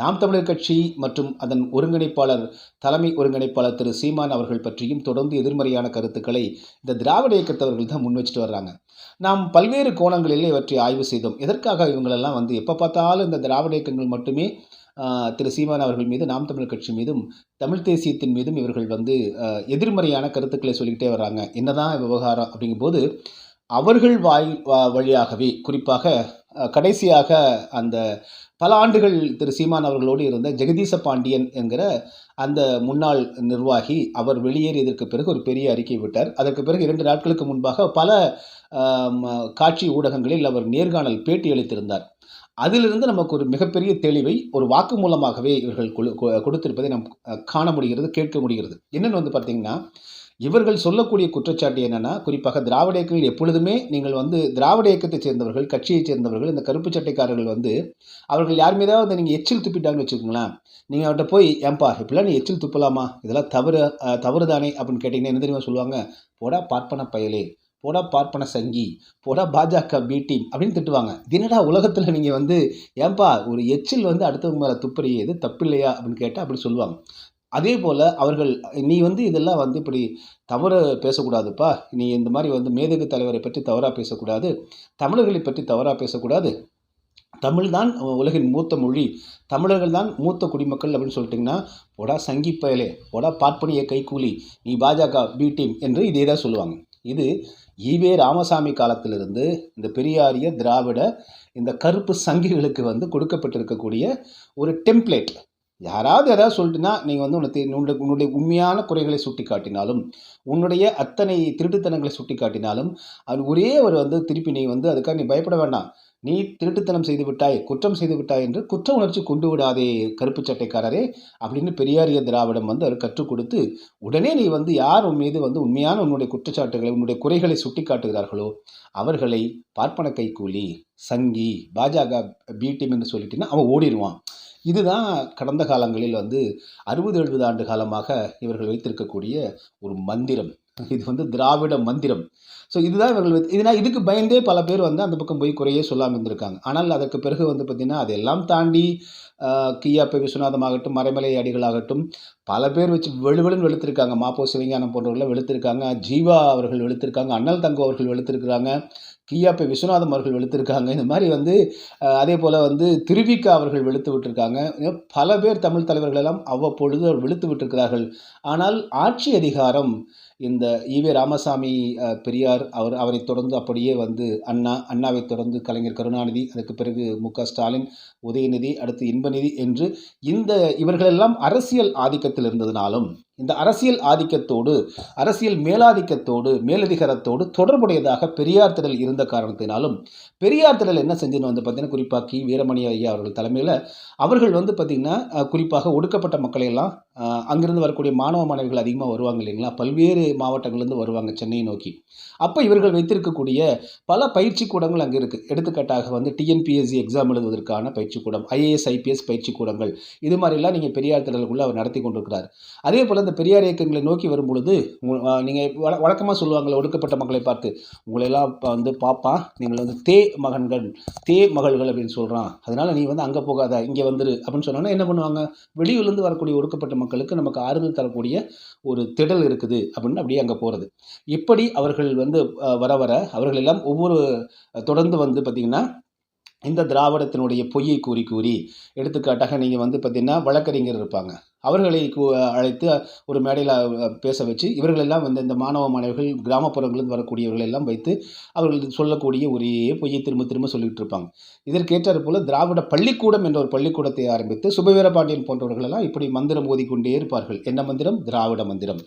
நாம் தமிழர் கட்சி மற்றும் அதன் ஒருங்கிணைப்பாளர் தலைமை ஒருங்கிணைப்பாளர் திரு சீமான் அவர்கள் பற்றியும் தொடர்ந்து எதிர்மறையான கருத்துக்களை இந்த திராவிட இயக்கத்தவர்கள் தான் முன் வச்சுட்டு வர்றாங்க. நாம் பல்வேறு கோணங்களில் இவற்றை ஆய்வு செய்தோம். எதற்காக இவங்களெல்லாம் வந்து எப்போ பார்த்தாலும் இந்த திராவிட இயக்கங்கள் மட்டுமே திரு சீமான் அவர்கள் மீது நாம் தமிழர் கட்சி மீதும் தமிழ் தேசியத்தின் மீதும் இவர்கள் வந்து எதிர்மறையான கருத்துக்களை சொல்லிக்கிட்டே வர்றாங்க. என்னதான் விவகாரம் அப்படிங்கும்போது அவர்கள் வாய் வழியாகவே குறிப்பாக கடைசியாக அந்த பல ஆண்டுகள் திரு சீமான் அவர்களோடு இருந்த ஜெகதீச பாண்டியன் என்கிற அந்த முன்னாள் நிர்வாகி அவர் வெளியேறியதற்கு பிறகு ஒரு பெரிய அறிக்கை விட்டார். அதற்கு பிறகு இரண்டு நாட்களுக்கு முன்பாக பல காட்சி ஊடகங்களில் அவர் நேர்காணல் பேட்டி அளித்திருந்தார். அதிலிருந்து நமக்கு ஒரு மிகப்பெரிய தெளிவை ஒரு வாக்கு மூலமாகவே இவர்கள் கொடு- கொ- கொடுத்திருப்பதை நாம் காண முடிகிறது கேட்க முடிகிறது. என்னென்னு வந்து பார்த்தீங்கன்னா இவர்கள் சொல்லக்கூடிய குற்றச்சாட்டு என்னென்னா குறிப்பாக திராவிட இயக்கங்கள் எப்பொழுதுமே நீங்கள் வந்து திராவிட இயக்கத்தைச் சேர்ந்தவர்கள் கட்சியைச் சேர்ந்தவர்கள் இந்த கருப்பு சட்டைக்காரர்கள் வந்து அவர்கள் யார் மீதாவது நீங்கள் எச்சில் துப்பிட்டாங்கன்னு வச்சுக்கோங்களேன் நீங்கள் அவர்கிட்ட போய் ஏன்பா இப்படிலாம் நீ எச்சில் துப்பலாமா? இதெல்லாம் தவறு தவறு தானே அப்படின்னு கேட்டிங்கன்னா என்ன தெரியுமா சொல்லுவாங்க? போடா பார்ப்பன பயலே போடா பார்ப்பன சங்கி போடா பாஜக பி டீம் அப்படின்னு திட்டுவாங்க. தினடா உலகத்தில் நீங்கள் வந்து ஏன்பா ஒரு எச்சில் வந்து அடுத்தவங்க மேலே துப்புறியே இது தப்பில்லையா? அப்படின்னு கேட்டால் அப்படி சொல்லுவாங்க. அதே போல் அவர்கள் நீ வந்து இதெல்லாம் வந்து இப்படி தவறு பேசக்கூடாதுப்பா. நீ இந்த மாதிரி வந்து மேதகு தலைவரை பற்றி தவறாக பேசக்கூடாது. தமிழர்களை பற்றி தவறாக பேசக்கூடாது. தமிழ் தான் உலகின் மூத்த மொழி. தமிழர்கள் தான் மூத்த குடிமக்கள் அப்படின்னு சொல்லிட்டிங்கன்னா போடா சங்கி பயலே போடா பார்ப்பனிய கைக்கூலி நீ பாஜக பி டீம் என்று இதே தான் சொல்லுவாங்க. இது ஈவே ராமசாமி காலத்திலிருந்து இந்த பெரியாரிய திராவிட இந்த கருப்பு சங்கிகளுக்கு வந்து கொடுக்கப்பட்டிருக்கக்கூடிய ஒரு டெம்ப்ளேட். யாராவது ஏதாவது சொல்லிட்டுனா நீங்கள் வந்து உனக்கு உன்னுடைய உன்னுடைய உண்மையான குறைகளை சுட்டி காட்டினாலும் உன்னுடைய அத்தனை திருட்டுத்தனங்களை சுட்டி காட்டினாலும் அது ஒரே ஒரு வந்து திருப்பி நீ வந்து அதுக்காக நீ பயப்பட வேண்டாம். நீ திருட்டுத்தனம் செய்து விட்டாய் குற்றம் செய்து விட்டாய் என்று குற்ற உணர்ச்சி கொண்டு விடாதே கருப்பு சட்டைக்காரரே அப்படின்னு பெரியாரிய திராவிடம் வந்து அவர் கற்றுக் கொடுத்து உடனே நீ வந்து யார் உன் மீது வந்து உண்மையான உன்னுடைய குற்றச்சாட்டுகளை உன்னுடைய குறைகளை சுட்டி காட்டுகிறார்களோ அவர்களை பார்ப்பன கைக்கூலி சங்கி பாஜக பி டீம் என்று சொல்லிட்டீங்கன்னா அவன் ஓடிடுவான். இதுதான் கடந்த காலங்களில் வந்து அறுபது எழுபது ஆண்டு காலமாக இவர்கள் வைத்திருக்கக்கூடிய ஒரு மந்திரம். இது வந்து திராவிட மந்திரம். ஸோ இதுதான் இவர்கள் இதனால் இதுக்கு பயந்தே பல பேர் வந்து அந்த பக்கம் போய் குறையே சொல்லாமல் இருந்திருக்காங்க. ஆனால் அதற்கு பிறகு வந்து பார்த்திங்கன்னா அதெல்லாம் தாண்டி கியாப்பை விஸ்வநாதமாகட்டும் மறைமலை அடிகளாகட்டும் பல பேர் வச்சு வெளுவெளுன்னு வெளுத்திருக்காங்க. மாப்போ சிவஞானம் போன்றவர்கள்லாம் வெளுத்திருக்காங்க. ஜீவா அவர்கள் வெளுத்திருக்காங்க. அண்ணல் தங்கோ அவர்கள் வெளுத்திருக்கிறாங்க. கியாப்பை விஸ்வநாதம் அவர்கள் வெளுத்திருக்காங்க. இந்த மாதிரி வந்து அதே போல் வந்து திருவிக்கா அவர்கள் வெளுத்து விட்டுருக்காங்க. பல பேர் தமிழ் தலைவர்கள் எல்லாம் அவ்வப்பொழுது அவர் வெளுத்து விட்டிருக்கிறார்கள். ஆனால் ஆட்சி அதிகாரம் இந்த ஈவே ராமசாமி பெரியார் அவர் அவரை தொடர்ந்து அப்படியே வந்து அண்ணா அண்ணாவை தொடர்ந்து கலைஞர் கருணாநிதி அதுக்கு பிறகு மு ஸ்டாலின் உதயநிதி அடுத்து இன்பநிதி என்று இந்த இவர்களெல்லாம் அரசியல் ஆதிக்கத்தில் இருந்ததினாலும் இந்த அரசியல் ஆதிக்கத்தோடு அரசியல் மேலாதிக்கத்தோடு மேலதிகாரத்தோடு தொடர்புடையதாக பெரியார் திடல் இருந்த காரணத்தினாலும் பெரியார் திடல் என்ன செஞ்சுன்னு வந்து பார்த்தீங்கன்னா குறிப்பாக கி. வீரமணி ஐயா அவர்கள் தலைமையில் அவர்கள் வந்து பார்த்திங்கன்னா குறிப்பாக ஒடுக்கப்பட்ட மக்களையெல்லாம் அங்கிருந்து வரக்கூடிய மாணவ மாணவிகள் அதிகமாக வருவாங்க இல்லைங்களா? பல்வேறு மாவட்டங்கள்லேருந்து வருவாங்க சென்னையை நோக்கி. அப்போ இவர்கள் வைத்திருக்கக்கூடிய பல பயிற்சி கூடங்கள் அங்கே இருக்குது எடுத்துக்காட்டாக வந்து டிஎன்பிஎஸ்சி எக்ஸாம் எழுதுவதற்கான பயிற்சி கூடம் ஐஏஎஸ் ஐபிஎஸ் பயிற்சி கூடங்கள். இது மாதிரிலாம் நீங்கள் பெரியார் திடலுக்குள்ளே அவர் நடத்தி கொண்டிருக்கிறார். அதே போல் இந்த பெரியார் இயக்கங்களை நோக்கி வரும்பொழுது நீங்கள் வழ வழக்கமாக சொல்லுவாங்கள்ல ஒடுக்கப்பட்ட மக்களை பார்த்து உங்களையெல்லாம் இப்போ வந்து பாப்பா நீங்கள் வந்து தே மகன்கள் தே மகள்கள் அப்படின்னு சொல்கிறான் அதனால் நீ வந்து அங்கே போகாத இங்கே வந்துரு அப்படின்னு சொன்னோன்னா என்ன பண்ணுவாங்க? வெளியூர்லேருந்து வரக்கூடிய ஒடுக்கப்பட்ட மக்களுக்கு நமக்கு ஆறுதல் தரக்கூடிய ஒரு திடல் இருக்குது அப்படின்னு அப்படியே அங்கே போகிறது இப்படி அவர்கள் வந்து வர வர அவர்கள் எல்லாம் ஒவ்வொரு தொடர்ந்து வந்து பார்த்திங்கன்னா இந்த திராவிடத்தினுடைய பொய்யை கூறி கூறி எடுத்துக்காட்டாக நீங்கள் வந்து பார்த்திங்கன்னா வழக்கறிஞர் இருப்பாங்க. அவர்களை அழைத்து ஒரு மேடையில் பேச வச்சு இவர்களெல்லாம் வந்து இந்த மாணவ மாணவிகள் கிராமப்புறங்களிலிருந்து வரக்கூடியவர்கள் எல்லாம் வைத்து அவர்கள் சொல்லக்கூடிய ஒரே பொய்யை திரும்ப திரும்ப சொல்லிகிட்டு இருப்பாங்க. இதற்கேற்றாற் போல திராவிட பள்ளிக்கூடம் என்ற ஒரு பள்ளிக்கூடத்தை ஆரம்பித்து சுபவீரபாண்டியன் போன்றவர்கள் எல்லாம் இப்படி மந்திரம் ஓதிக்கொண்டே இருப்பார்கள். என்ன மந்திரம்? திராவிட மந்திரம்.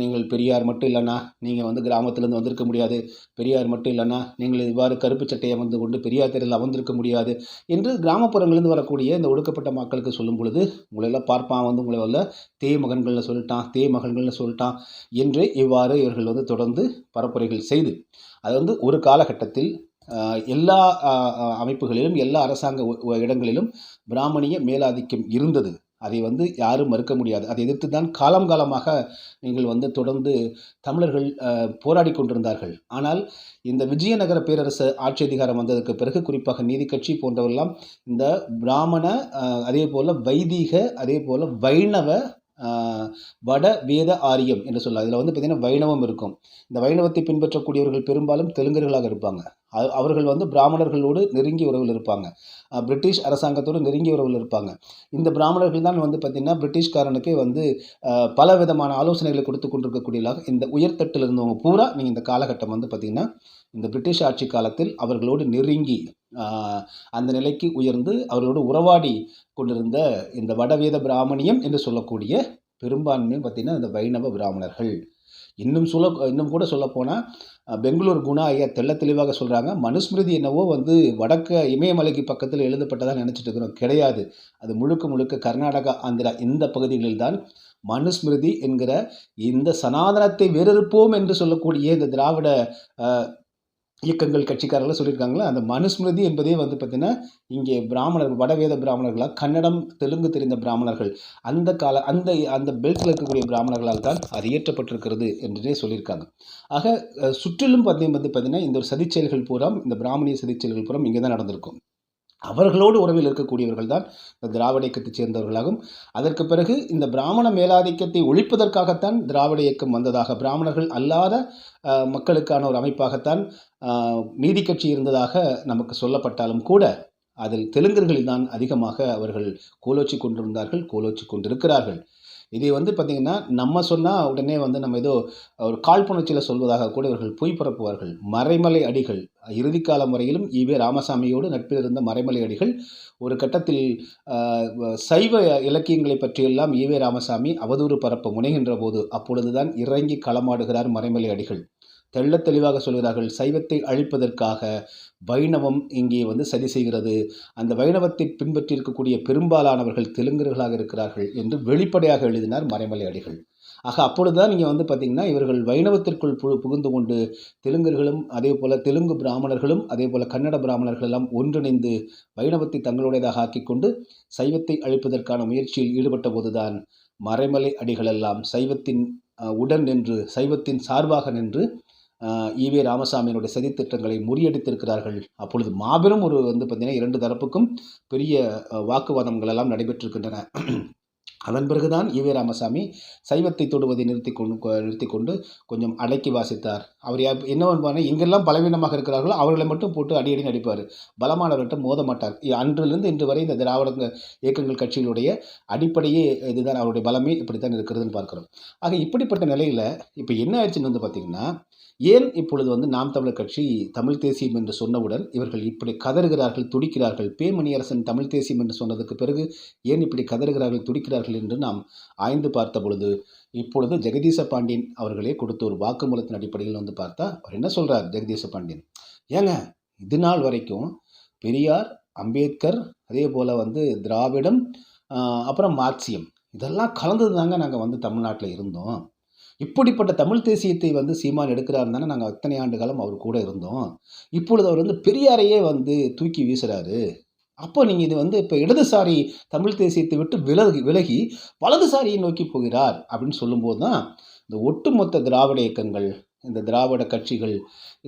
நீங்கள் பெரியார் மட்டும் இல்லைன்னா நீங்கள் வந்து கிராமத்திலேருந்து வந்திருக்க முடியாது. பெரியார் மட்டும் இல்லைன்னா நீங்கள் இவ்வாறு கருப்பு சட்டையை வந்து கொண்டு பெரியார் தெருவில் அமர்ந்திருக்க முடியாது என்று கிராமப்புறங்களிலிருந்து வரக்கூடிய இந்த ஒடுக்கப்பட்ட மக்களுக்கு சொல்லும் பொழுது உங்களெல்லாம் பார்ப்பான் வந்து உங்களை உள்ள தே சொல்லிட்டான் தே மகன்கள்னு சொல்லிட்டான் என்று இவ்வாறு இவர்கள் வந்து தொடர்ந்து பரப்புரைகள் செய்து அது வந்து ஒரு காலகட்டத்தில் எல்லா அமைப்புகளிலும் எல்லா அரசாங்க இடங்களிலும் பிராமணிய மேலாதிக்கம் இருந்தது. அதை வந்து யாரும் மறுக்க முடியாது. அதை எதிர்த்து தான் காலம் காலமாக நீங்கள் வந்து தொடர்ந்து தமிழர்கள் போராடி கொண்டிருந்தார்கள். ஆனால் இந்த விஜயநகர பேரரசு ஆட்சி அதிகாரம் வந்ததற்கு பிறகு குறிப்பாக நீதி கட்சி போன்றவெல்லாம் இந்த பிராமண அதே போல் வைதீக அதே போல் வைணவ வட வேத ஆரியம் என்று சொல்லலாம் இதில் வந்து பார்த்திங்கன்னா வைணவம் இருக்கும். இந்த வைணவத்தை பின்பற்றக்கூடியவர்கள் பெரும்பாலும் தெலுங்கர்களாக இருப்பாங்க. அவர்கள் வந்து பிராமணர்களோடு நெருங்கிய உறவில் இருப்பாங்க. பிரிட்டிஷ் அரசாங்கத்தோடு நெருங்கிய உறவில் இருப்பாங்க. இந்த பிராமணர்கள் தான் வந்து பார்த்திங்கன்னா பிரிட்டிஷ்காரனுக்கு வந்து பல விதமான ஆலோசனைகளை கொடுத்து கொண்டிருக்கக்கூடியதாக இந்த உயர்தட்டில் இருந்தவங்க பூரா நீங்கள் இந்த காலகட்டம் வந்து பார்த்திங்கன்னா இந்த பிரிட்டிஷ் ஆட்சி காலத்தில் அவர்களோடு நெருங்கி அந்த நிலைக்கு உயர்ந்து அவர்களோடு உறவாடி கொண்டிருந்த இந்த வடவேத பிராமணியம் என்று சொல்லக்கூடிய பெரும்பான்மையும் பார்த்திங்கன்னா இந்த வைணவ பிராமணர்கள். இன்னும் சொல்ல இன்னும் கூட சொல்லப்போனால் பெங்களூர் குணா ஐயா தெள்ள தெளிவாக சொல்கிறாங்க மனுஸ்மிருதி என்னவோ வந்து வடக்க இமயமலைக்கு பக்கத்தில் எழுதப்பட்டதாக நினச்சிட்டு இருக்கிறோம். கிடையாது. அது முழுக்க முழுக்க கர்நாடகா ஆந்திரா இந்த பகுதிகளில்தான் மனுஸ்மிருதி என்கிற இந்த சனாதனத்தை வேறறுப்போம் என்று சொல்லக்கூடிய இந்த திராவிட இயக்கங்கள் கட்சிக்காரர்கள் சொல்லியிருக்காங்களா அந்த மனுஸ்மிருதி என்பதே வந்து பார்த்திங்கன்னா இங்கே பிராமணர் வடவேத பிராமணர்களாக கன்னடம் தெலுங்கு தெரிந்த பிராமணர்கள். அந்த கால அந்த அந்த பெல்ட்டில் இருக்கக்கூடிய பிராமணர்களால் தான் அது இயற்றப்பட்டிருக்கிறது என்றே சொல்லியிருக்காங்க. ஆக சுற்றிலும் பார்த்தீங்க வந்து பார்த்திங்கன்னா இந்த ஒரு சதிச்செயல்கள் பூரா இந்த பிராமணிய சதிச்செயல்கள் பூரா இங்கே தான் நடந்திருக்கும். அவர்களோடு உறவில் இருக்கக்கூடியவர்கள் தான் இந்த திராவிட இயக்கத்தைச் சேர்ந்தவர்களாகும். அதற்கு பிறகு இந்த பிராமண மேலாதிக்கத்தை ஒழிப்பதற்காகத்தான் திராவிட இயக்கம் வந்ததாக பிராமணர்கள் அல்லாத மக்களுக்கான ஒரு அமைப்பாகத்தான் நீதி கட்சி இருந்ததாக நமக்கு சொல்லப்பட்டாலும் கூட அதில் தெலுங்கர்களில் தான் அதிகமாக அவர்கள் கோலோச்சி கொண்டிருந்தார்கள் கோலோச்சி கொண்டிருக்கிறார்கள். இதை வந்து பார்த்திங்கன்னா நம்ம சொன்னால் உடனே வந்து நம்ம ஏதோ ஒரு காழ்ப்புணர்ச்சியில் சொல்வதாக கூட இவர்கள் பொய் பரப்புவார்கள். மறைமலை அடிகள் இறுதிக்காலம் வரையிலும் ஈவே ராமசாமியோடு நட்பில் இருந்த மறைமலையடிகள் ஒரு கட்டத்தில் சைவ இலக்கியங்களை பற்றியெல்லாம் ஈவே ராமசாமி அவதூறு பரப்ப முனைகின்ற போது அப்பொழுதுதான் இறங்கி களமாடுகிறார் மறைமலையடிகள். தெள்ள தெள்ளத் தெளிவாக சொல்கிறார்கள் சைவத்தை அழிப்பதற்காக வைணவம் இங்கே வந்து சதி செய்கிறது. அந்த வைணவத்தை பின்பற்றி இருக்கக்கூடிய பெரும்பாலானவர்கள் தெலுங்கர்களாக இருக்கிறார்கள் என்று வெளிப்படையாக எழுதினார் மறைமலை அடிகள் ஆக அப்பொழுதுதான் நீங்கள் வந்து பார்த்தீங்கன்னா இவர்கள் வைணவத்திற்குள் பு புகுந்து கொண்டு தெலுங்கர்களும் அதே போல் தெலுங்கு பிராமணர்களும் அதே போல் கன்னட பிராமணர்கள் எல்லாம் ஒன்றிணைந்து வைணவத்தை தங்களுடையதாக ஆக்கிக்கொண்டு சைவத்தை அழிப்பதற்கான முயற்சியில் ஈடுபட்ட போதுதான் மறைமலை அடிகளெல்லாம் சைவத்தின் உடன் நின்று சைவத்தின் சார்பாக நின்று அஹ், ஈவே ராமசாமியினுடைய சதித்திட்டங்களை முறியடித்திருக்கிறார்கள். அப்பொழுது மாபெரும் ஒரு வந்து பார்த்திங்கன்னா இரண்டு தரப்புக்கும் பெரிய வாக்குவாதங்கள் எல்லாம் நடைபெற்றிருக்கின்றன. அதன் பிறகுதான் ஈவே ராமசாமி சைவத்தை தொடுவதை நிறுத்தி கொண்டு நிறுத்தி கொண்டு கொஞ்சம் அடக்கி வாசித்தார். அவர் என்ன பண்ணுவார் எங்கெல்லாம் பலவீனமாக இருக்கிறார்களோ அவர்களை மட்டும் போட்டு அடியடி நடிப்பார் பலமானவர்கிட்ட மோத மாட்டார். அன்றிலிருந்து இன்று வரை இந்த திராவிட இயக்கங்கள் கட்சிகளுடைய அடிப்படையே இதுதான். அவருடைய பலமே இப்படித்தான் இருக்கிறதுன்னு பார்க்குறோம். ஆக இப்படிப்பட்ட நிலையில் இப்போ என்ன ஆயிடுச்சுன்னு வந்து பார்த்திங்கன்னா ஏன் இப்பொழுது வந்து நாம் தமிழர் கட்சி தமிழ் தேசியம் என்று சொன்னவுடன் இவர்கள் இப்படி கதறுகிறார்கள் துடிக்கிறார்கள்? பே மணியரசன் தமிழ் தேசியம் என்று சொன்னதுக்கு பிறகு ஏன் இப்படி கதறுகிறார்கள் துடிக்கிறார்கள் என்று நாம் ஆய்ந்து பார்த்த பொழுது இப்பொழுது ஜெகதீச பாண்டியன் அவர்களே கொடுத்த ஒரு வாக்குமூலத்தின் அடிப்படையில் வந்து பார்த்தா அவர் என்ன சொல்றார் ஜெகதீச பாண்டியன்? ஏங்க இது நாள் வரைக்கும் பெரியார் அம்பேத்கர் அதே போல் வந்து திராவிடம் அப்புறம் மார்க்சியம் இதெல்லாம் கலந்தது தாங்க நாங்கள் வந்து தமிழ்நாட்டில் இருந்தோம். இப்படிப்பட்ட தமிழ் தேசியத்தை வந்து சீமான் எடுக்கிறார் தானே நாங்கள் அத்தனை ஆண்டு காலம் அவர் கூட இருந்தோம். இப்பொழுது அவர் வந்து பெரியாரையே வந்து தூக்கி வீசுகிறாரு அப்போ நீங்கள் இது வந்து இப்போ இடதுசாரி தமிழ் தேசியத்தை விட்டு விலகி விலகி வலதுசாரியை நோக்கி போகிறார் அப்படின்னு சொல்லும்போது தான் இந்த ஒட்டுமொத்த திராவிட இயக்கங்கள் இந்த திராவிட கட்சிகள்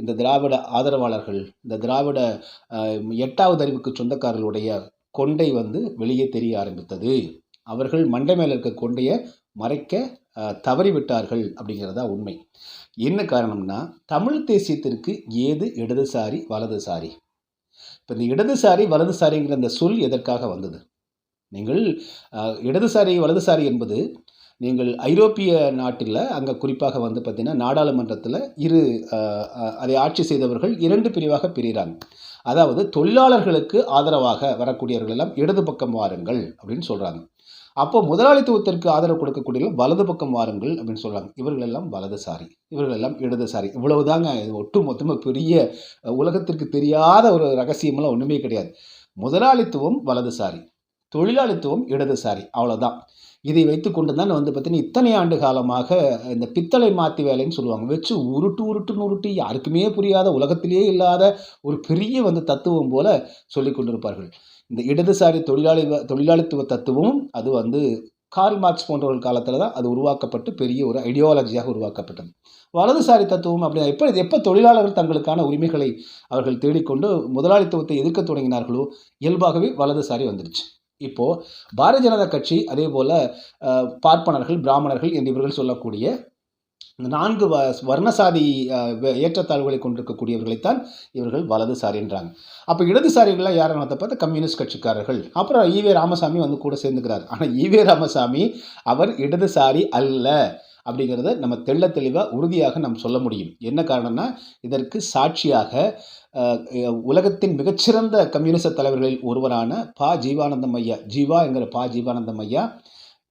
இந்த திராவிட ஆதரவாளர்கள் இந்த திராவிட எட்டாவது அறிவுக்கு சொந்தக்காரர்களுடைய கொண்டை வந்து வெளியே தெரிய ஆரம்பித்தது. அவர்கள் மண்டை மேலே இருக்க கொண்டையை மறைக்க தவறிவிட்டார்கள் அப்படிங்கிறதா உண்மை. என்ன காரணம்னா தமிழ் தேசியத்திற்கு ஏது இடதுசாரி வலதுசாரி? இப்போ இந்த இடதுசாரி வலதுசாரிங்கிற அந்த சொல் எதற்காக வந்தது? நீங்கள் இடதுசாரி வலதுசாரி என்பது நீங்கள் ஐரோப்பிய நாட்டில் அங்கே குறிப்பாக வந்து பார்த்திங்கன்னா நாடாளுமன்றத்தில் இரு அதை ஆட்சி செய்தவர்கள் இரண்டு பிரிவாக பிரிகிறாங்க. அதாவது தொழிலாளர்களுக்கு ஆதரவாக வரக்கூடியவர்கள் எல்லாம் இடது பக்கம் வாருங்கள் அப்படின்னு சொல்கிறாங்க அப்போ முதலாளித்துவத்திற்கு ஆதரவு கொடுக்கக்கூடிய வலது பக்கம் வாருங்கள் அப்படின்னு சொல்கிறாங்க இவர்கள் எல்லாம் வலதுசாரி இவர்கள் எல்லாம் இடதுசாரி. இவ்வளவுதாங்க இது ஒட்டு மொத்தமாக பெரிய உலகத்திற்கு தெரியாத ஒரு ரகசியமெல்லாம் ஒன்றுமே கிடையாது. முதலாளித்துவம் வலதுசாரி தொழிலாளித்துவம் இடதுசாரி அவ்வளோதான் இதை வைத்துக்கொண்டு தான் வந்து பார்த்தீங்கன்னா இத்தனை ஆண்டு காலமாக இந்த பித்தளை மாற்றி வேலைன்னு சொல்லுவாங்க. வச்சு உருட்டு உருட்டுன்னு உருட்டி யாருக்குமே புரியாத உலகத்திலேயே இல்லாத ஒரு பெரிய வந்து தத்துவம் போல சொல்லிக் கொண்டிருப்பார்கள். இந்த இடதுசாரி தொழிலாளி தொழிலாளித்துவ தத்துவமும் அது வந்து கார்ல் மார்க்ஸ் போன்றவர்கள் காலத்தில் தான் அது உருவாக்கப்பட்டு பெரிய ஒரு ஐடியாலஜியாக உருவாக்கப்பட்டது. வலதுசாரி தத்துவம் அப்படி எப்போ எப்போ தொழிலாளர்கள் தங்களுக்கான உரிமைகளை அவர்கள் தேடிக்கொண்டு முதலாளித்துவத்தை எதிர்க்க தொடங்கினார்களோ இயல்பாகவே வலதுசாரி வந்துடுச்சு. இப்போது பாரதிய ஜனதா கட்சி அதே போல் பார்ப்பனர்கள் பிராமணர்கள் என்று இவர்கள் சொல்லக்கூடிய நான்கு வ வர்ணசாதி ஏற்றத்தாழ்வுகளை கொண்டிருக்கக்கூடியவர்களைத்தான் இவர்கள் வலதுசாரின்றாங்க அப்போ இடதுசாரிகள்லாம் யாரை நடத்த பார்த்தா கம்யூனிஸ்ட் கட்சிக்காரர்கள். அப்புறம் ஈவே ராமசாமி வந்து கூட சேர்ந்துக்கிறார். ஆனால் ஈவே ராமசாமி அவர் இடதுசாரி அல்ல அப்படிங்கிறத நம்ம தெள்ள தெளிவாக உறுதியாக நாம் சொல்ல முடியும். என்ன காரணம்னா இதற்கு சாட்சியாக உலகத்தின் மிகச்சிறந்த கம்யூனிச தலைவர்களில் ஒருவரான பா ஜீவானந்தம் ஐயா ஜீவா என்கிற பா ஜீவானந்தம் ஐயா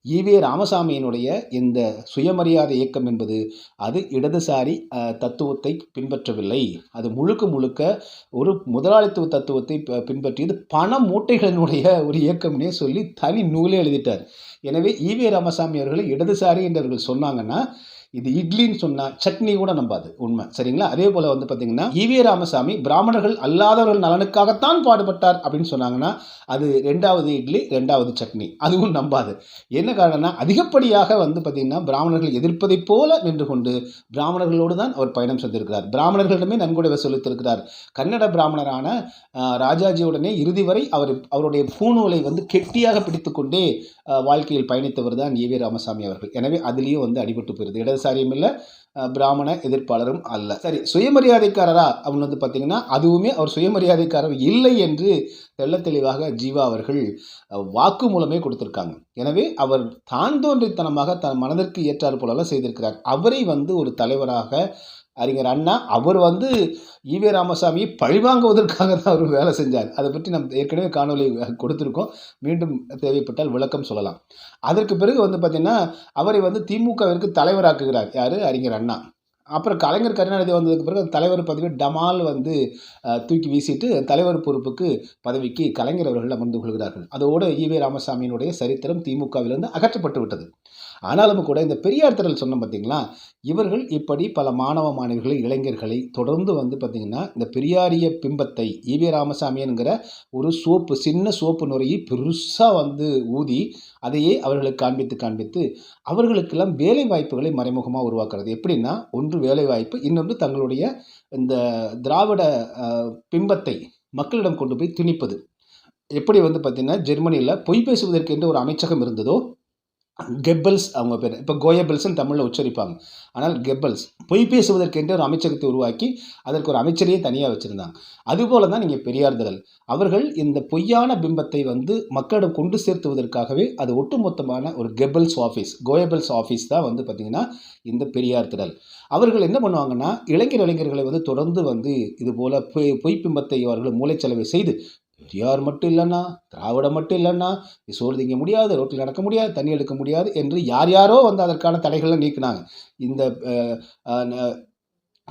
ஈவே ராமசாமியினுடைய இந்த சுயமரியாதை இயக்கம் என்பது அது இடதுசாரி தத்துவத்தை பின்பற்றவில்லை. அது முழுக்க முழுக்க ஒரு முதலாளித்துவ தத்துவத்தை ப- பின்பற்றியது பண மூட்டைகளினுடைய ஒரு இயக்கம்னே சொல்லி தனி நூலே எழுதிட்டார். எனவே ஈவே ராமசாமி அவர்களை இடதுசாரி என்று அவர்கள் சொன்னாங்கன்னா இது இட்லின்னு சொன்னா சட்னி கூட நம்பாது. உண்மை. சரிங்களா? அதே போல வந்து பார்த்தீங்கன்னா ஈவே ராமசாமி பிராமணர்கள் அல்லாதவர்கள் நலனுக்காகத்தான் பாடுபட்டார் அப்படின்னு சொன்னாங்கன்னா அது ரெண்டாவது இட்லி ரெண்டாவது சட்னி. அதுவும் நம்பாது. என்ன காரணம்னா அதிகப்படியாக வந்து பார்த்தீங்கன்னா பிராமணர்கள் எதிர்ப்பதைப் போல நின்று கொண்டு பிராமணர்களோடு தான் அவர் பயணம் செய்திருக்கிறார் பிராமணர்களிடமே நன்கொடை வசூலித்திருக்கிறார் கன்னட பிராமணரான ராஜாஜியுடனே இறுதி வரை அவர் அவருடைய பூணூலை வந்து கெட்டியாக பிடித்துக்கொண்டே வாழ்க்கையில் பயணித்தவர் தான் ஈவே ராமசாமி அவர்கள். எனவே அதுலேயும் வந்து அடிபட்டு போயிருது. இடது இடதுசாரியும் இல்லை பிராமண எதிர்ப்பாளரும் அல்ல. சரி சுயமரியாதைக்காரரா அப்படின்னு வந்து பார்த்தீங்கன்னா அதுவுமே அவர் சுயமரியாதைக்காரர் இல்லை என்று தெள்ள தெளிவாக ஜீவா அவர்கள் வாக்கு மூலமே கொடுத்துருக்காங்க. எனவே அவர் தான் தோன்றித்தனமாக தன் மனதிற்கு ஏற்றாறு போலலாம் செய்திருக்கிறார். அவரை வந்து ஒரு தலைவராக அறிஞர் அண்ணா அவர் வந்து ஈவே ராமசாமியை பழிவாங்குவதற்காக தான் அவர் வேலை செஞ்சார். அதை பற்றி நம்ம ஏற்கனவே காணொளி கொடுத்துருக்கோம். மீண்டும் தேவைப்பட்டால் விளக்கம் சொல்லலாம். அதற்கு பிறகு வந்து பார்த்திங்கன்னா அவரை வந்து திமுகவிற்கு தலைவராக்குகிறார் யார்? அறிஞர் அண்ணா. அப்புறம் கலைஞர் கருணாநிதி வந்ததுக்கு பிறகு அந்த தலைவர் பதவி டமால் வந்து தூக்கி வீசிட்டு தலைவர் பொறுப்புக்கு பதவிக்கு கலைஞர் அவர்கள் அமர்ந்து கொள்கிறார்கள். அதோடு ஈவே ராமசாமியினுடைய சரித்திரம் திமுகவிலிருந்து அகற்றப்பட்டு விட்டது. ஆனாலும் கூட இந்த பெரியார் திரல் சொன்னோம் பார்த்தீங்களா இவர்கள் இப்படி பல மாணவ மாணவிகளை இளைஞர்களை தொடர்ந்து வந்து பார்த்திங்கன்னா இந்த பெரியாரிய பிம்பத்தை ஈவே ராமசாமி என்கிற ஒரு சோப்பு சின்ன சோப்பு நுரையை பெருசாக வந்து ஊதி அதையே அவர்களுக்கு காண்பித்து காண்பித்து அவர்களுக்கெல்லாம் வேலை வாய்ப்புகளை மறைமுகமாக உருவாக்குறது. எப்படின்னா ஒன்று வேலை வாய்ப்பு இன்னொன்று தங்களுடைய இந்த திராவிட பிம்பத்தை மக்களிடம் கொண்டு போய் திணிப்பது. எப்படி வந்து பார்த்திங்கன்னா ஜெர்மனியில் பொய் பேசுவதற்கு என்று ஒரு அமைச்சகம் இருந்ததோ கெப்பல்ஸ் அவங்க பேர். இப்போ கோயபெல்ஸ்னு தமிழில் உச்சரிப்பாங்க. ஆனால் கெப்பல்ஸ் பொய் பேசுவதற்கென்று ஒரு அமைச்சகத்தை உருவாக்கி அதற்கு ஒரு அமைச்சரையே தனியாக வச்சுருந்தாங்க. அதுபோல தான் நீங்கள் பெரியார் அவர்கள் இந்த பொய்யான பிம்பத்தை வந்து மக்களிடம் கொண்டு சேர்த்துவதற்காகவே அது ஒட்டுமொத்தமான ஒரு கெப்பல்ஸ் ஆஃபீஸ் கோயபெல்ஸ் ஆஃபீஸ் தான் வந்து பார்த்திங்கன்னா இந்த பெரியார் திடல் அவர்கள் என்ன பண்ணுவாங்கன்னா இளைஞர் இளைஞர்களை வந்து தொடர்ந்து வந்து இது போல் பொய் பொய் பிம்பத்தை அவர்கள் மூளைச்சலவை செய்து பெரியார் மட்டும் இல்லைன்னா திராவிடம் மட்டும் இல்லைன்னா சோறு திங்க முடியாது ரோட்டில் நடக்க முடியாது தண்ணி எடுக்க முடியாது என்று யார் யாரோ வந்து அதற்கான தடைகளை நீக்கினாங்க. இந்த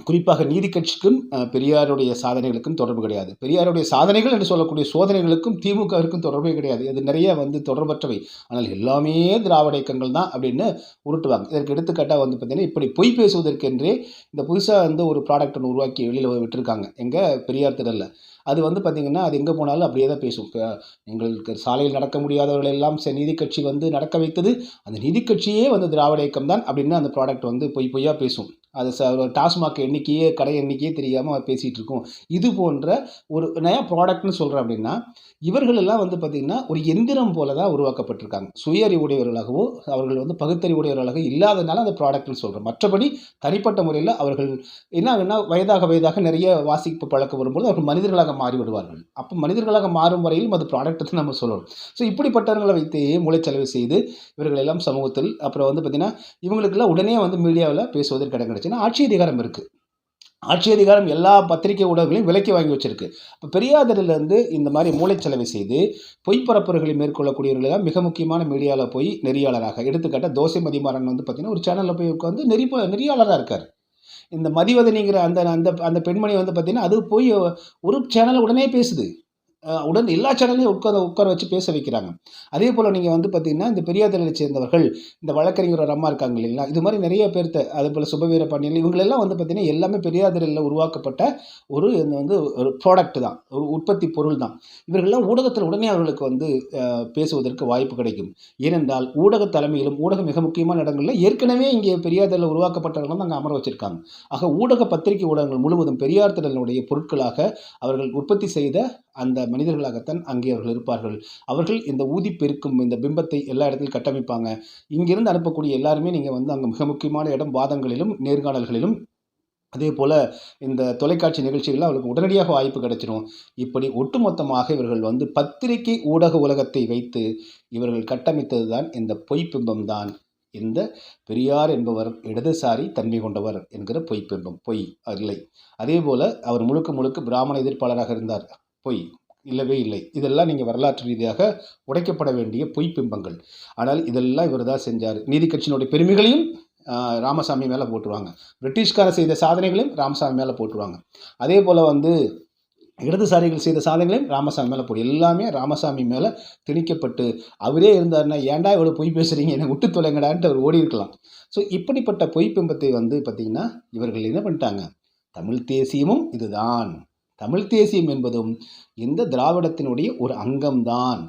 குறிப்பாக நீதி கட்சிக்கும் பெரியாருடைய சாதனைகளுக்கும் தொடர்பு கிடையாது. பெரியாருடைய சாதனைகள் என்று சொல்லக்கூடிய சோதனைகளுக்கும் திமுகவிற்கும் தொடர்பே கிடையாது. அது நிறைய வந்து தொடர்பற்றவை. ஆனால் எல்லாமே திராவிட இயக்கங்கள் தான் அப்படின்னு உருட்டுவாங்க. இதற்கு எடுத்துக்காட்டாக வந்து பார்த்தீங்கன்னா இப்படி பொய் பேசுவதற்கென்றே இந்த புதுசாக வந்து ஒரு ப்ராடக்ட் ஒன்று உருவாக்கி வெளியில் விட்டுருக்காங்க. எங்கள் பெரியார் திடலில். அது வந்து பார்த்திங்கன்னா அது எங்கே போனாலும் அப்படியே தான் பேசும். இப்போ எங்களுக்கு சாலையில் நடக்க முடியாதவர்கள் எல்லாம் ச- நீதி கட்சி வந்து நடக்க வைத்தது அந்த நீதி கட்சியே வந்து திராவிட இயக்கம் தான் அப்படின்னு அந்த ப்ராடக்ட் வந்து பொய் பொய்யா பேசும். அது ச டாஸ்மாக் எண்ணிக்கையே கடை எண்ணிக்கையே தெரியாமல் பேசிகிட்டு இருக்கும் இது போன்ற ஒரு நயா ப்ராடக்ட்னு சொல்கிறேன் அப்படின்னா இவர்களெல்லாம் வந்து பார்த்திங்கன்னா ஒரு எந்திரம் போல தான் உருவாக்கப்பட்டிருக்காங்க. சுய அறிவுடையவர்களாகவோ அவர்கள் வந்து பகுத்தறிவுடையவர்களாக இல்லாதனால அந்த ப்ராடக்ட்னு சொல்கிறோம் மற்றபடி தனிப்பட்ட முறையில் அவர்கள் என்ன ஆகுன்னா வயதாக வயதாக நிறைய வாசிப்பு பழக்கம் வரும்போது அவர்கள் மனிதர்களாக மாறிவிடுவார்கள். அப்போ மனிதர்களாக மாறும் வரையிலும் அது ப்ராடக்ட் தான் நம்ம சொல்லணும். ஸோ இப்படிப்பட்டவர்களை வைத்து மூளைச்சலவை செய்து இவர்களெல்லாம் சமூகத்தில் அப்புறம் வந்து பார்த்திங்கன்னா இவங்களுக்கெல்லாம் உடனே வந்து மீடியாவில் பேசுவதற்கு இடம் கிடைச்சுன்னா ஆட்சி அதிகாரம் இருக்குது ஆட்சி அதிகாரம் எல்லா பத்திரிகை ஊடகங்களையும் விலக்கி வாங்கி வச்சிருக்கு. இப்போ பெரியாதரிலிருந்து இந்த மாதிரி மூளைச்சலவை செய்து பொய் பரப்புரைகளை மேற்கொள்ளக்கூடியவர்கள் தான் மிக முக்கியமான மீடியாவில் போய் நெறியாளராக எடுத்துக்காட்ட தோசை மதிமாறன் வந்து பார்த்திங்கன்னா ஒரு சேனலில் போய் உட்காந்து நெறி நெறியாளராக இருக்கார். இந்த மதிவதனிங்கிற அந்த அந்த அந்த பெண்மணி வந்து பார்த்திங்கன்னா அது போய் ஒரு சேனல் உடனே பேசுது. உடன் எல்லா சேனல்லையும் உட்கார உட்கார வச்சு பேச வைக்கிறாங்க. அதே போல் நீங்கள் வந்து பார்த்தீங்கன்னா இந்த பெரியார் தலையை சேர்ந்தவர்கள் இந்த வழக்கறிஞர் ஒரு அம்மா இருக்காங்க இல்லைங்களா? இது மாதிரி நிறைய பேர்த்த அதே போல் சுபவீர பாண்டியன் இவங்களெல்லாம் வந்து பார்த்தீங்கன்னா எல்லாமே பெரியார் தலையில் உருவாக்கப்பட்ட ஒரு இந்த வந்து ஒரு ப்ராடக்ட் தான். ஒரு உற்பத்தி பொருள் தான். இவர்கள்லாம் ஊடகத்தில் உடனே அவர்களுக்கு வந்து பேசுவதற்கு வாய்ப்பு கிடைக்கும். ஏனென்றால் ஊடக தலைமையிலும் ஊடகம் மிக முக்கியமான இடங்களில் ஏற்கனவே இங்கே பெரியார் தலையில் உருவாக்கப்பட்டவர்கள் தான் அங்கே அமர வச்சிருக்காங்க. ஆக ஊடக பத்திரிகை ஊடகங்கள் முழுவதும் பெரியார் திடலுடைய பொருட்களாக அவர்கள் உற்பத்தி செய்த அந்த மனிதர்களாகத்தான் அங்கே அவர்கள் இருப்பார்கள். அவர்கள் இந்த ஊதி பெருக்கும் இந்த பிம்பத்தை எல்லா இடத்திலும் கட்டமைப்பாங்க. இங்கிருந்து அனுப்பக்கூடிய எல்லாருமே நீங்கள் வந்து அங்கே மிக முக்கியமான இடம் வாதங்களிலும் நேர்காணல்களிலும் அதே போல் இந்த தொலைக்காட்சி நிகழ்ச்சிகளில் அவர்களுக்கு உடனடியாக வாய்ப்பு கிடைச்சிடும் இப்படி ஒட்டுமொத்தமாக இவர்கள் வந்து பத்திரிகை ஊடக உலகத்தை வைத்து இவர்கள் கட்டமைத்தது தான் இந்த பொய்ப்பிம்பம் தான் இந்த பெரியார் என்பவர் இடதுசாரி தன்மை கொண்டவர் என்கிற பொய்ப்பிம்பம் பொய் இல்லை அதே போல் அவர் முழுக்க முழுக்க பிராமண எதிர்ப்பாளராக இருந்தார். பொய் இல்லவே இல்லை. இதெல்லாம் நீங்கள் வரலாற்று ரீதியாக உடைக்கப்பட வேண்டிய பொய் பிம்பங்கள். ஆனால் இதெல்லாம் இவர் தான் செஞ்சார். நீதி கட்சியினுடைய பெருமைகளையும் ராமசாமி மேலே போட்டுருவாங்க. பிரிட்டிஷ்காரர் செய்த சாதனைகளையும் ராமசாமி மேலே போட்டுருவாங்க. அதே போல் வந்து இடதுசாரிகள் செய்த சாதனைகளையும் ராமசாமி மேலே போடு எல்லாமே ராமசாமி மேலே திணிக்கப்பட்டு அவரே இருந்தார்னா ஏன்டா இவ்வளோ பொய் பேசுகிறீங்க என்னை விட்டு தொலைங்கடான்ட்டு அவர் ஓடி இருக்கலாம். ஸோ இப்படிப்பட்ட பொய் பிம்பத்தை வந்து பார்த்திங்கன்னா இவர்கள் என்ன பண்ணிட்டாங்க? தமிழ் தேசியமும் இதுதான். தமிழ் தேசியம் என்பதும் இந்த திராவிடத்தினுடைய ஒரு அங்கம்தான்.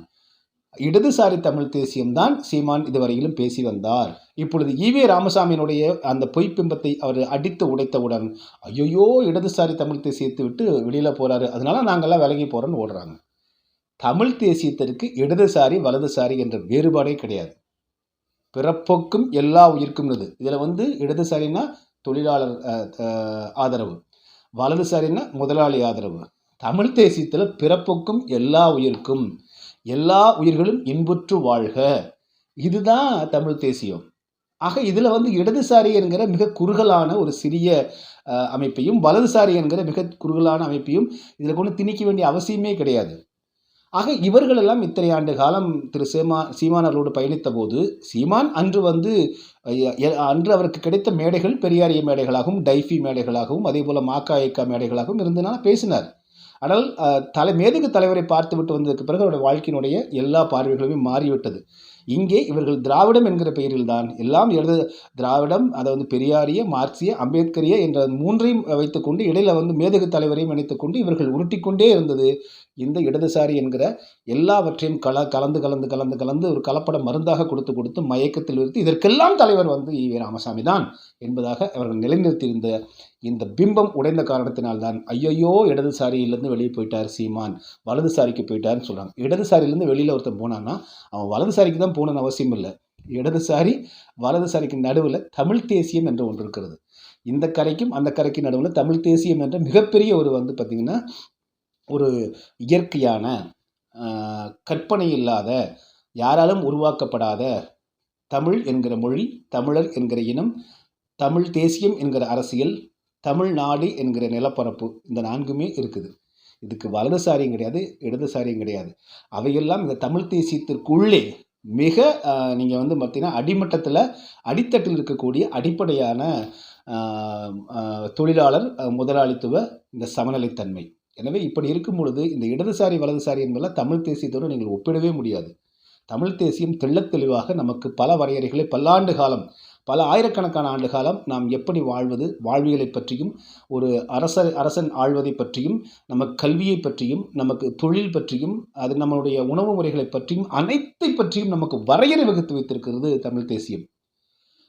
இடதுசாரி தமிழ் தேசியம்தான் சீமான் இதுவரையிலும் பேசி வந்தார். இப்பொழுது ஈவே ராமசாமியினுடைய அந்த பொய்ப்பிம்பத்தை அவர் அடித்து உடைத்தவுடன் ஐயோ இடதுசாரி தமிழ் தேசியத்தை விட்டு வெளியில் போகிறாரு அதனால நாங்கள்லாம் விலகி போகிறோன்னு ஓடுறாங்க. தமிழ் தேசியத்திற்கு இடதுசாரி வலதுசாரி என்ற வேறுபாடே கிடையாது. பிறப்போக்கும் எல்லா உயிர்க்கும் இது இதில் வந்து இடதுசாரினா தொழிலாளர் ஆதரவு. வலதுசாரின்னா முதலாளி ஆதரவு. தமிழ் தேசியத்தில் பிறப்புக்கும் எல்லா உயிர்க்கும். எல்லா உயிர்களும் இன்புற்று வாழ்க. இதுதான் தமிழ் தேசியம். ஆக இதில் வந்து இடதுசாரி என்கிற மிக குறுகலான ஒரு சிறிய அமைப்பையும் வலதுசாரி என்கிற மிக குறுகலான அமைப்பையும் இதில் கொண்டு திணிக்க வேண்டிய அவசியமே கிடையாது. ஆக இவர்களெல்லாம் இத்தனை ஆண்டு காலம் திரு சீமா சீமானவர்களோடு பயணித்த போது சீமான் அன்று வந்து அன்று அவருக்கு கிடைத்த மேடைகள் பெரியாரிய மேடைகளாகவும் டைஃபி மேடைகளாகவும் அதே போல் மாக்காயக்கா மேடைகளாகவும் இருந்தனால பேசினார். ஆனால் தலை மேதகு தலைவரை பார்த்துவிட்டு வந்ததுக்கு பிறகு அவருடைய வாழ்க்கையினுடைய எல்லா பார்வைகளுமே மாறிவிட்டது. இங்கே இவர்கள் திராவிடம் என்கிற பெயரில்தான். எல்லாம் எழுத திராவிடம் அதை வந்து பெரியாரிய மார்க்சிய அம்பேத்கரிய என்ற மூன்றையும் வைத்துக்கொண்டு இடையில வந்து மேதகு தலைவரையும் இணைத்துக்கொண்டு இவர்கள் உருட்டிக்கொண்டே இருந்தது. இந்த இடதுசாரி என்கிற எல்லாவற்றையும் கல கலந்து கலந்து கலந்து கலந்து ஒரு கலப்பட மருந்தாக கொடுத்து கொடுத்து மயக்கத்தில் இருந்து இதற்கெல்லாம் தலைவர் வந்து ஈ. வி ராமசாமி தான் என்பதாக அவர்கள் நிலைநிறுத்தியிருந்த இந்த பிம்பம் உடைந்த காரணத்தினால்தான் ஐயையோ இடதுசாரியிலேருந்து வெளியே போயிட்டார் சீமான் வலதுசாரிக்கு போயிட்டாருன்னு சொல்கிறாங்க இடதுசாரியிலேருந்து வெளியில் ஒருத்தன் போனான்னா அவன் வலதுசாரிக்கு தான் போகணும்னு அவசியம் இல்லை. இடதுசாரி வலதுசாரிக்கு நடுவில் தமிழ் தேசியம் என்று ஒன்று இருக்கிறது. இந்த கரைக்கும் அந்த கரைக்கும் நடுவில் தமிழ் தேசியம் என்ற மிகப்பெரிய ஒரு வந்து பார்த்திங்கன்னா ஒரு இயற்கையான கற்பனை இல்லாத யாராலும் உருவாக்கப்படாத தமிழ் என்கிற மொழி தமிழர் என்கிற இனம் தமிழ் தேசியம் என்கிற அரசியல் தமிழ்நாடு என்கிற நிலப்பரப்பு இந்த நான்குமே இருக்குது. இதுக்கு வலதுசாரியும் கிடையாது இடதுசாரியும் கிடையாது. அவையெல்லாம் இந்த தமிழ் தேசியத்திற்குள்ளே மிக நீங்கள் வந்து பார்த்தீங்கன்னா அடிமட்டத்தில் அடித்தட்டில் இருக்கக்கூடிய அடிப்படையான தொழிலாளர் முதலாளித்துவ இந்த சமநிலைத்தன்மை. எனவே இப்படி இருக்கும் பொழுது இந்த இடதுசாரி வலதுசாரி என்பதெல்லாம் தமிழ் தேசியத்தோடு நீங்கள் ஒப்பிடவே முடியாது. தமிழ் தேசியம் தெள்ளத் தெளிவாக நமக்கு பல வரையறைகளை பல்லாண்டு காலம் பல ஆயிரக்கணக்கான ஆண்டு காலம் நாம் எப்படி வாழ்வது வாழ்வியலை பற்றியும் ஒரு அரச அரசன் ஆழ்வதை பற்றியும் நமக்கு கல்வியை பற்றியும் நமக்கு தொழில் பற்றியும் அது நம்மளுடைய உணவு முறைகளை பற்றியும் அனைத்தை பற்றியும் நமக்கு வரையறை வகுத்து வைத்திருக்கிறது தமிழ் தேசியம்.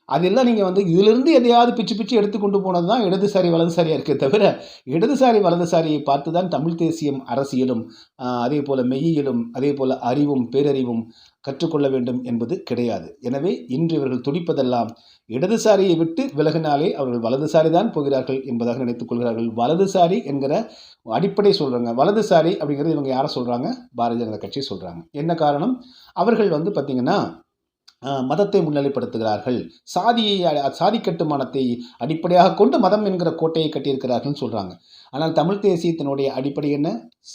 அதெல்லாம் நீங்கள் வந்து இதிலிருந்து எதையாவது பிச்சு பிச்சு எடுத்துக்கொண்டு போனது தான் இடதுசாரி வலதுசாரியாக இருக்கே தவிர இடதுசாரி வலதுசாரியை பார்த்து தான் தமிழ் தேசியம் அரசியலும் அதே போல் மெய்யியலும் அதே போல் அறிவும் பேரறிவும் கற்றுக்கொள்ள வேண்டும் என்பது கிடையாது. எனவே இன்று இவர்கள் துடிப்பதெல்லாம் இடதுசாரியை விட்டு விலகினாலே அவர்கள் வலதுசாரி தான் போகிறார்கள் என்பதாக நினைத்துக் கொள்கிறார்கள். வலதுசாரி என்கிற அடிப்படை சொல்கிறாங்க வலதுசாரி அப்படிங்கிறது இவங்க யாரை சொல்கிறாங்க பாரதிய ஜனதா கட்சி சொல்கிறாங்க என்ன காரணம்? அவர்கள் வந்து பார்த்திங்கன்னா மதத்தை முன்னிலைப்படுத்துகிறார்கள். சாதியை சாதி கட்டுமானத்தை அடிப்படையாக கொண்டு மதம் என்கிற கோட்டையை கட்டியிருக்கிறார்கள்னு சொல்கிறாங்க ஆனால் தமிழ் தேசியத்தினுடைய அடிப்படை என்ன?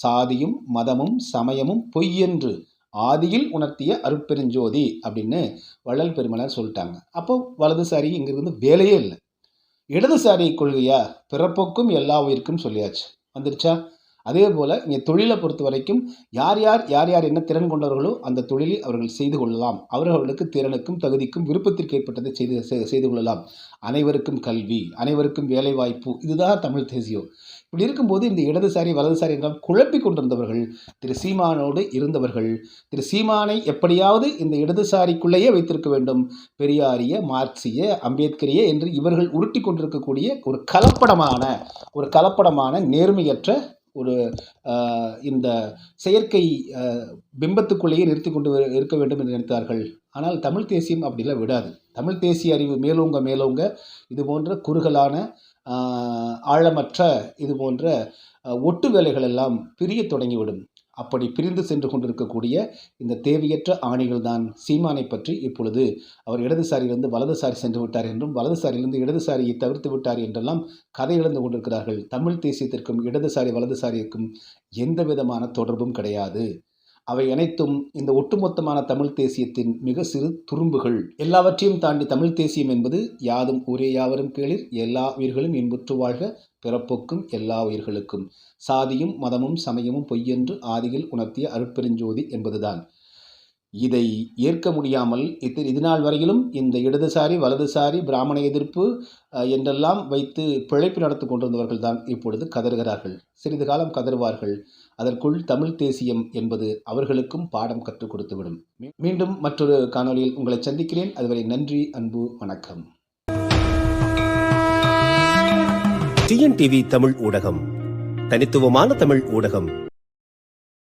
சாதியும் மதமும் சமயமும் பொய்யென்று ஆதியில் உணர்த்திய அருட்பெருஞ்சோதி அப்படின்னு வள்ளல் பெருமலர் சொல்லிட்டாங்க. அப்போ வலதுசாரி இங்கிருந்து வேலையே இல்லை. இடதுசாரி கொள்கையா? பிறப்புக்கும் எல்லா உயிருக்கும் சொல்லியாச்சு. வந்துருச்சா? அதே போல் இங்கே தொழிலை பொறுத்த வரைக்கும் யார் யார் யார் யார் என்ன திறன் கொண்டவர்களோ அந்த தொழிலை அவர்கள் செய்து கொள்ளலாம். அவர்களுக்கு திறனுக்கும் தகுதிக்கும் விருப்பத்திற்கு ஏற்பட்டதை செய்து செய்து கொள்ளலாம். அனைவருக்கும் கல்வி அனைவருக்கும் வேலைவாய்ப்பு இதுதான் தமிழ் தேசியம். இப்படி இருக்கும்போது இந்த இடதுசாரி வலதுசாரி என்றால் குழப்பி கொண்டிருந்தவர்கள் திரு சீமானோடு இருந்தவர்கள் திரு சீமானை எப்படியாவது இந்த இடதுசாரிக்குள்ளேயே வைத்திருக்க வேண்டும். பெரியாரிய மார்க்சிய அம்பேத்கரிய என்று இவர்கள் உருட்டி கொண்டிருக்கக்கூடிய ஒரு கலப்படமான ஒரு கலப்படமான நேர்மையற்ற ஒரு இந்த செயற்கை பிம்பத்துக்குள்ளேயே நிறுத்தி கொண்டு இருக்க வேண்டும் என்று நினைத்தார்கள். ஆனால் தமிழ் தேசியம் அப்படிலாம் விடாது. தமிழ் தேசிய அறிவு மேலோங்க மேலோங்க இது போன்ற குறுகலான ஆழமற்ற இது போன்ற ஒட்டு வேலைகள் எல்லாம் பிரிய தொடங்கிவிடும். அப்படி பிரிந்து சென்று கொண்டிருக்கக்கூடிய இந்த தேவையற்ற ஆணிகள் தான் சீமானை பற்றி இப்பொழுது அவர் இடதுசாரியிலிருந்து வலதுசாரி சென்று விட்டார் என்றும் வலதுசாரியிலிருந்து இடதுசாரியை தவிர்த்து விட்டார் என்றெல்லாம் கதை எழுந்து கொண்டிருக்கிறார்கள். தமிழ் தேசியத்திற்கும் இடதுசாரி வலதுசாரிக்கும் எந்த விதமான தொடர்பும் கிடையாது. அவை அனைத்தும் இந்த ஒட்டுமொத்தமான தமிழ் தேசியத்தின் மிக சிறு துரும்புகள். எல்லாவற்றையும் தாண்டி தமிழ் தேசியம் என்பது யாதும் ஒரே யாவரும் கேளிர் எல்லா உயிர்களும் இன்புற்று வாழ்க பிறப்புக்கும் எல்லா உயிர்களுக்கும். சாதியும் மதமும் சமயமும் பொய்யென்று ஆதியில் உணர்த்திய அருட்பெருஞ்சோதி என்பதுதான். இதை ஏற்க முடியாமல் இது இதுநாள் வரையிலும் இந்த இடதுசாரி வலதுசாரி பிராமண எதிர்ப்பு என்றெல்லாம் வைத்து பிழைப்பு நடத்தி கொண்டிருந்தவர்கள் தான் இப்பொழுது கதறுகிறார்கள். சிறிது காலம் கதறுவார்கள். அதற்குள் தமிழ் தேசியம் என்பது அவர்களுக்கும் பாடம் கற்றுக் கொடுத்துவிடும். மீண்டும் மற்றொரு காணொளியில் உங்களை சந்திக்கிறேன். அதுவரை நன்றி அன்பு வணக்கம். டிஎன்டிவி தமிழ் ஊடகம். தனித்துவமான தமிழ் ஊடகம்.